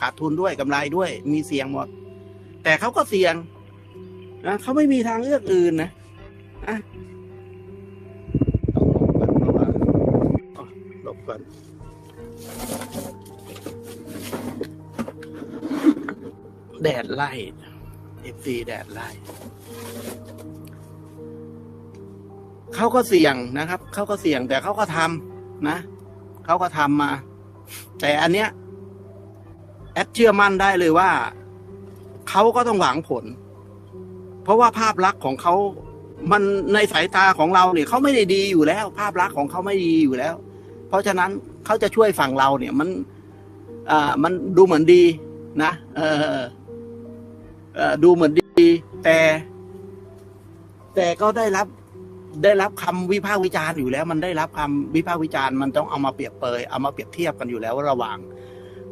ขาดทุนด้วยกำไรด้วย มีเสี่ยงหมด แต่เขาก็เสี่ยงนะเขาไม่มีทางเลือกอื่นนะอะต้องหลบก่อนเพราะว่าอ๋อหลบก่อนแดดไล่เอฟซีแดดไล่เขาก็เสี่ยงนะครับ เขาก็เสี่ยงแต่เขาก็ทำนะ เขาก็ทำมา แต่อันเนี้ย แอดเชื่อมั่นได้เลยว่าเขาก็ต้องหวังผล เพราะว่าภาพลักษณ์ของเขา มันในสายตาของเราเนี่ยเขาไม่ได้ดีอยู่แล้ว ภาพลักษณ์ของเขาไม่ดีอยู่แล้ว เพราะฉะนั้นเขาจะช่วยฝั่งเราเนี่ยมัน อ่า มันดูเหมือนดีนะเออเออดูเหมือนดี แต่ แต่ก็ได้รับได้รับคำวิพากษ์วิจารณ์อยู่แล้ว มันได้รับคำวิพากษ์วิจารณ์มันต้องเอามาเปรียบเปยเอามาเปรียบเทียบกันอยู่แล้วระหว่าง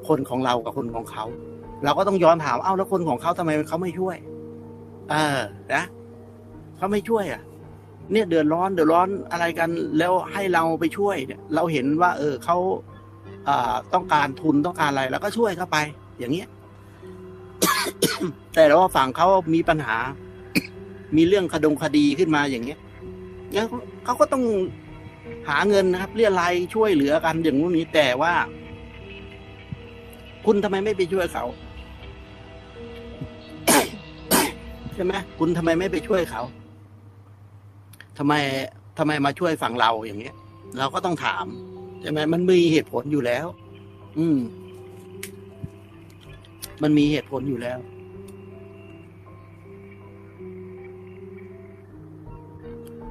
คนของเรากับคนของเขา เราก็ต้องย้อนถามเอ้าแล้วคนของเขาทำไมเขาไม่ช่วย เออนะเขาไม่ช่วยอะ เนี่ยเดือดร้อนเดือดร้อนอะไรกัน แล้วให้เราไปช่วยเนี่ย เราเห็นว่า เออเขาอ่าต้องการทุนต้องการอะไร แล้วก็ช่วยเข้าไป อย่างเงี้ย แต่ว่าฝั่งเขามีปัญหา มีเรื่องคดงคดีขึ้นมาอย่างเงี้ยงั้นเขาก็ต้องหาเงินนะครับ เรียรายช่วยเหลือกันอย่างนู้นนี้แต่ว่า คุณทำไมไม่ไปช่วยเขาใช่ไหมคุณทำไมไม่ไปช่วยเขาทำไมทำไมมาช่วยฝั่งเราอย่างเงี้ย เราก็ต้องถามใช่ไหมมันมีเหตุผลอยู่แล้ว อืม มันมีเหตุผลอยู่แล้ว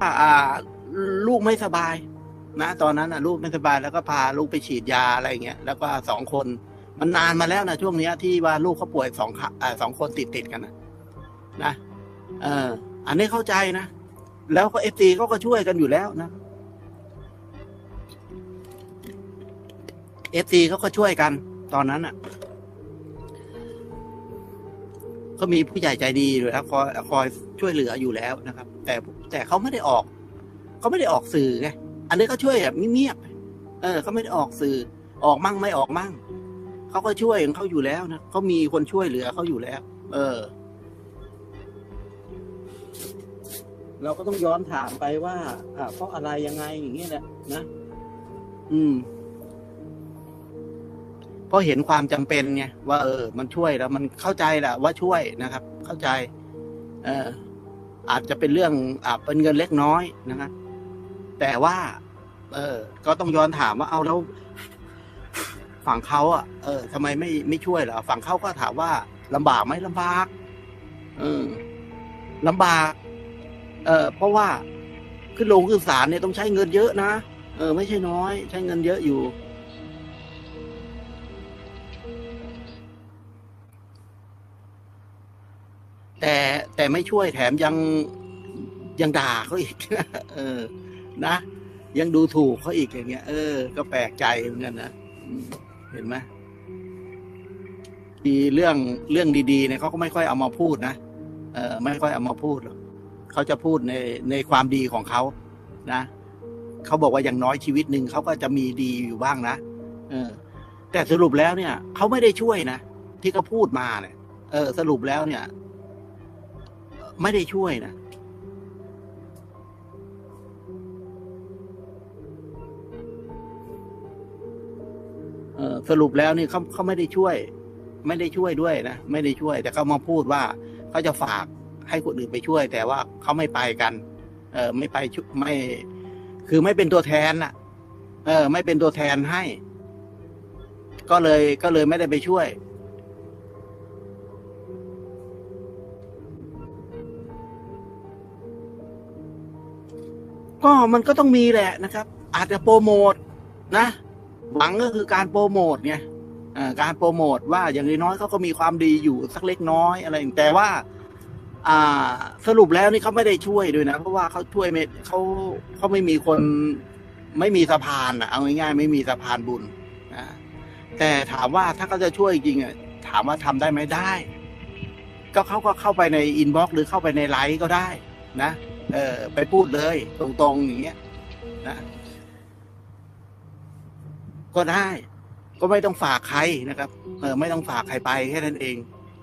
อ่าอ่าลูกไม่สบาย นะ ตอนนั้นอะ ลูกไม่สบายแล้วก็พาลูกไปฉีดยาอะไรเงี้ยแล้วก็สองคน มันนานมาแล้วนะช่วงเนี้ย ที่ว่าลูกเขาป่วยสองค่ะสองคนติดติดกันนะนะเออ อันนี้เข้าใจนะ แล้วก็เอฟซีเขาก็ช่วยกันอยู่แล้วนะเอฟซีเขาก็ช่วยกัน ตอนนั้นอะ ก็มีผู้ใหญ่ใจดีด้วยนะคอยคอยช่วยเหลืออยู่แล้วนะครับ แต่แต่เขาไม่ได้ออกเขาไม่ได้ออกสื่อไงอันนี้เขาช่วยแบบเงียบๆเออเขาไม่ได้ออกสื่อออกมั่งไม่ออกมั่ง เขาก็ช่วยของเขาอยู่แล้วนะเขามีคนช่วยเหลือเขาอยู่แล้ว เออ เราก็ต้องย้อนถามไปว่าอ่าเพราะอะไรยังไงอย่างเงี้ยแหละนะอืมเพราะเห็นความจำเป็นไงว่าเออ มันช่วยแล้ว มันเข้าใจแหละว่าช่วยนะครับ เข้าใจ เอออาจจะเป็นเรื่องอ่าเป็นเงินเล็กน้อยนะครับแต่ว่า เออ ก็ต้องย้อนถามว่าเอาแล้ว ฝั่งเขาอะเออทำไมไม่ไม่ช่วยเหรอฝั่งเขาก็ถามว่าลำบากไหมลำบากเออลำบาก เออเพราะว่าขึ้นลงขึ้นศาลเนี่ยต้องใช้เงินเยอะนะเออ ไม่ใช่น้อย ใช้เงินเยอะอยู่ แต่แต่ไม่ช่วยแถมยังยังด่าเขาอีกเออ นะยังดูถูกเขาอีกอย่างเงี้ย เออ ก็แปลกใจเหมือนกันนะอืม เห็นไหมมีเรื่องเรื่องดีๆเนี่ยเขาก็ไม่ค่อยเอามาพูดนะเออไม่ค่อยเอามาพูดหรอกเขาจะพูดในในความดีของเขานะเขาบอกว่าอย่างน้อยชีวิตหนึ่งเขาก็จะมีดีอยู่บ้างนะเออ แต่สรุปแล้วเนี่ยเขาไม่ได้ช่วยนะที่เขาพูดมาเนี่ย เออ สรุปแล้วเนี่ย ไม่ได้ช่วยนะ สรุปแล้วนี่เขาเขาไม่ได้ช่วย ไม่ได้ช่วยด้วยนะไม่ได้ช่วย แต่เขามาพูดว่าเขาจะฝากให้คนอื่นไปช่วย แต่ว่าเขาไม่ไปกัน เออไม่ไปช่วยไม่ คือไม่เป็นตัวแทนน่ะ เออ ไม่เป็นตัวแทนให้ ก็เลยก็เลยไม่ได้ไปช่วยก็มันก็ต้องมีแหละนะครับ อาจจะโปรโมทนะ หวังก็คือการโปรโมทไงการโปรโมทว่าอย่างน้อยๆเขาก็มีความดีอยู่สักเล็กน้อยอะไรอย่างแต่ว่าอ่าสรุปแล้วนี่เขาไม่ได้ช่วยด้วยนะ เพราะว่าเขาช่วยไม่เขาเขาไม่มีคนไม่มีสะพานอะเอาง่ายๆไม่มีสะพานบุญนะแต่ถามว่าถ้าเขาจะช่วยจริงอะถามว่าทำได้ไหมได้ ก็เขาก็เข้าไปในอินบ็อกซ์หรือเข้าไปในไลฟ์ก็ได้ นะเออไปพูดเลย ตรงๆอย่างเงี้ยนะ ก็ได้ ก็ไม่ต้องฝากใครนะครับเออไม่ต้องฝากใครไปแค่นั้นเอง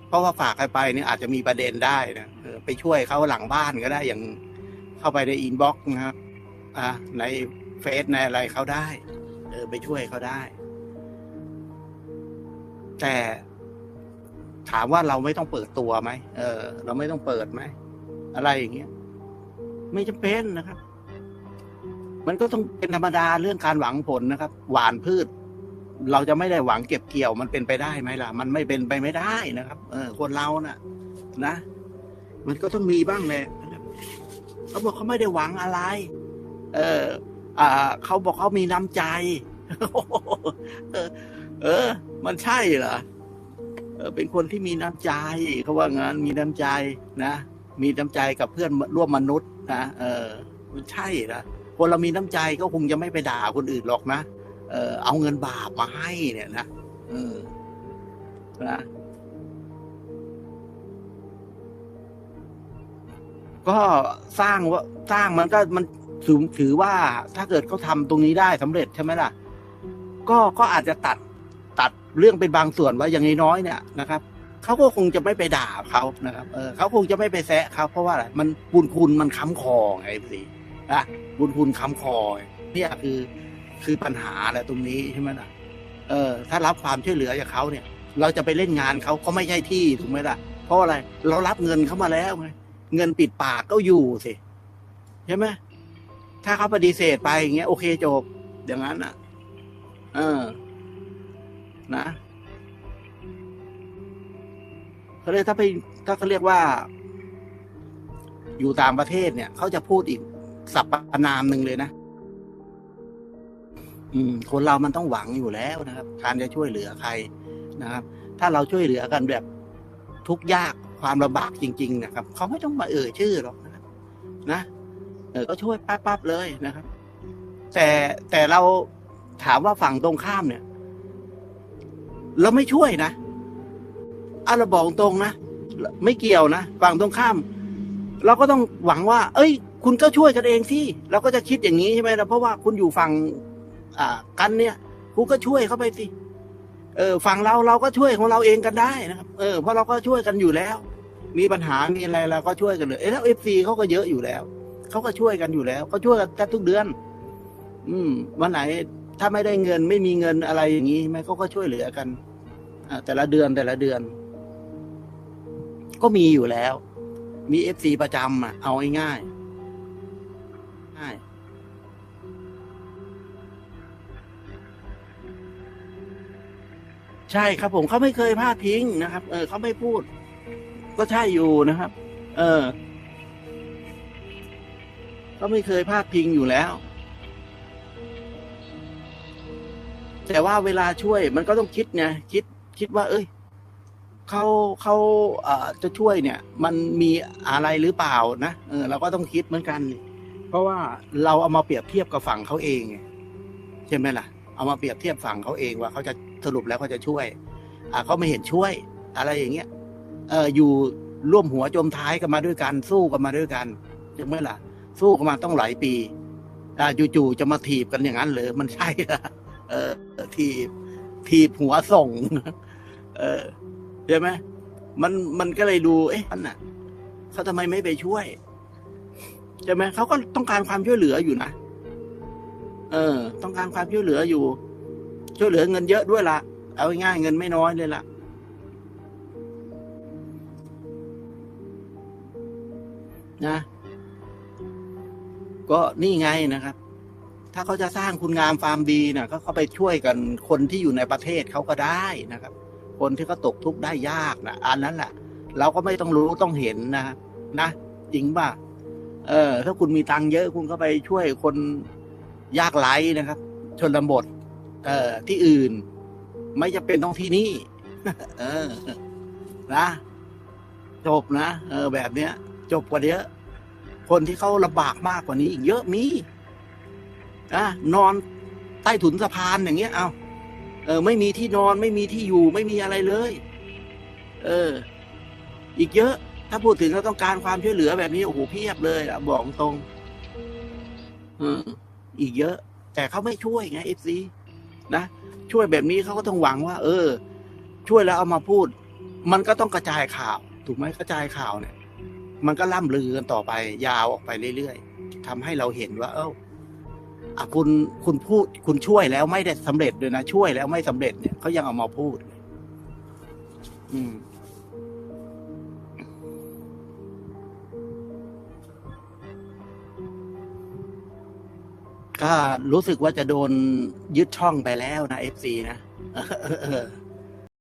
เพราะว่าฝากใครไปเนี่ยอาจจะมีประเด็นได้นะออไปช่วยเขาหลังบ้านก็ได้อย่างเข้าไปในอินบ็อกซ์นะครับอ่าในเฟซในอะไรเขาได้ เออ ไปช่วยเขาได้ แต่ถามว่าเราไม่ต้องเปิดตัวไหมเออ เราไม่ต้องเปิดไหมอะไรอย่างเงี้ยไม่จำเป็นนะครับ มันก็ต้องเป็นธรรมดาเรื่องการหวังผลนะครับ หวานพืช เราจะไม่ได้หวังเก็บเกี่ยวมันเป็นไปได้ไหมล่ะ มันไม่เป็นไปไม่ได้นะครับ เออ คนเราน่ะ นะ มันก็ต้องมีบ้างแหละเขาบอกเขาไม่ได้หวังอะไร เออ อ่า เขาบอกเขามีน้ำใจ เออ เออ มันใช่เหรอเออเป็นคนที่มีน้ำใจเขาว่างั้นมีน้ำใจนะ มีน้ำใจกับเพื่อนร่วมมนุษย์นะเออ มันใช่เหรอ คนเรามีน้ำใจก็คงจะไม่ไปด่าคนอื่นหรอกนะเออเอาเงินบาปมาให้เนี่ยนะเออนะก็สร้างว่าสร้างมันก็มันถือถือว่าถ้าเกิดเขาทำตรงนี้ได้สำเร็จใช่ไหมล่ะ ก็ก็อาจจะตัดตัดเรื่องเป็นบางส่วนว่าอย่างน้อยเนี่ยนะครับเขาก็คงจะไม่ไปด่าเขานะครับ เออเขาคงจะไม่ไปแซะเขาเพราะว่าอะไรมันบุญคุณมันค้ำคอไงพี่ นะบุญคุณคำคอเนี่ยคือคือปัญหาแหละตรงนี้ใช่ไหมล่ะเออ ถ้ารับความช่วยเหลือจากเขาเนี่ย เราจะไปเล่นงานเขาก็ไม่ใช่ที่ถูกไหมล่ะ เพราะอะไรเรารับเงินเขามาแล้วไงเงินปิดปากก็อยู่สิใช่ไหมถ้าเขาปฏิเสธไปอย่างเงี้ยโอเคจบ อย่างนั้นอะ เออ นะเขาเรียกถ้าไปถ้าเขาเรียกว่า อยู่ต่างประเทศเนี่ย เขาจะพูดอีก สรรพนามหนึ่งเลยนะ อืม คนเรามันต้องหวังอยู่แล้วนะครับ การจะช่วยเหลือใครนะครับ ถ้าเราช่วยเหลือกันแบบทุกยากความลำบากจริง ๆ นะครับเขาไม่ต้องมาเอ่ยชื่อหรอกนะครับนะเออก็ช่วยปั๊บๆเลยนะครับ แต่แต่เราถามว่าฝั่งตรงข้ามเนี่ยเราไม่ช่วยนะอะเราบอกตรงนะไม่เกี่ยวนะฝั่งตรงข้าม เราก็ต้องหวังว่า เอ้ย คุณก็ช่วยกันเองที่เราก็จะคิดอย่างนี้ใช่ไหมล่ะเพราะว่าคุณอยู่ฝั่งอ่ากันเนี่ยคุณก็ช่วยเข้าไปสิเออฝั่งเราเราก็ช่วยของเราเองกันได้นะครับ เออเพราะเราก็ช่วยกันอยู่แล้ว มีปัญหามีอะไรเราก็ช่วยกันเลยเอ้แล้วเอฟซีเขาก็เยอะอยู่แล้วเขาก็ช่วยกันอยู่แล้วเขาช่วยกันแทบทุกเดือน อืม วันไหนถ้าไม่ได้เงินไม่มีเงินอะไรอย่างนี้ไหมเขาก็ช่วยเหลือกันอแต่ละเดือนแต่ละเดือน ก็มีอยู่แล้ว มีเอฟซีประจำอะเอาง่ายๆายใช่ครับผมเขาไม่เคยพลาดทิ้งนะครับ เออเขาไม่พูด ก็ใช่อยู่นะครับ เออเขาไม่เคยพลาดพิงอยู่แล้ว แต่ว่าเวลาช่วยมันก็ต้องคิดไงคิดคิดว่า เอ้ยเขาเขาเอ่อจะช่วยเนี่ย มันมีอะไรหรือเปล่านะเออเราก็ต้องคิดเหมือนกัน เพราะว่าเราเอามาเปรียบเทียบกับฝั่งเขาเองไงใช่ไหมล่ะ เอามาเปรียบเทียบฝั่งเขาเองว่าเขาจะสรุปแล้วเขาจะช่วย อ่าเขาไม่เห็นช่วย อะไรอย่างเงี้ยเอออยู่ร่วมหัวจมท้ายกันมาด้วยกันสู้กันมาด้วยกันใช่ไหมล่ะ สู้กันมาต้องหลายปีอ่าจู่ๆจะมาถีบกันอย่างนั้นเลยมันใช่ละเออถีบถีบหัวส่ง เออใช่ไหมมันมันก็เลยดูเอ๊ะนั่นน่ะเขาทำไมไม่ไปช่วย ใช่ไหมเขาก็ต้องการความช่วยเหลืออยู่นะเออ ต้องการความช่วยเหลืออยู่ ช่วยเหลือเงินเยอะด้วยละเอาง่ายเงินไม่น้อยเลยละนะ ก็นี่ไงนะครับ ถ้าเขาจะสร้างคุณงามความดีนะก็เขาไปช่วยกันคนที่อยู่ในประเทศเขาก็ได้นะครับ คนที่เขาตกทุกข์ได้ยากนะอันนั้นแหละเราก็ไม่ต้องรู้ต้องเห็นนะนะจริงป่ะ เออ ถ้าคุณมีตังค์เยอะคุณก็ไปช่วยคนยากไร้นะครับ ชนบท เอ่อ ที่อื่น ไม่จะเป็นต้องที่นี่ เออ นะ จบนะ เออ แบบเนี้ย จบกว่าเยอะคนที่เขาลำบากมากกว่านี้อีกเยอะมีอะนอนใต้ถุนสะพานอย่างเงี้ย เอาเออ ไม่มีที่นอนไม่มีที่อยู่ไม่มีอะไรเลย เออ อีกเยอะ ถ้าพูดถึงเราต้องการความช่วยเหลือแบบนี้โอ้โหเพียบเลยอะบอกตรงอีกเยอะ แต่เขาไม่ช่วยไงเอฟซีนะช่วยแบบนี้เขาก็ต้องหวังว่า เออ ช่วยแล้วเอามาพูด มันก็ต้องกระจายข่าว ถูกไหมกระจายข่าวเนี่ย มันก็ล่ำลือกันต่อไป ยาวออกไปเรื่อยๆทำให้เราเห็นว่า เอออะคุณคุณพูด คุณช่วยแล้วไม่ได้สำเร็จด้วยนะช่วยแล้วไม่สำเร็จเนี่ยเขายังเอามาพูด อืม ก็รู้สึกว่าจะโดนยึดช่องไปแล้วนะเอฟซีนะ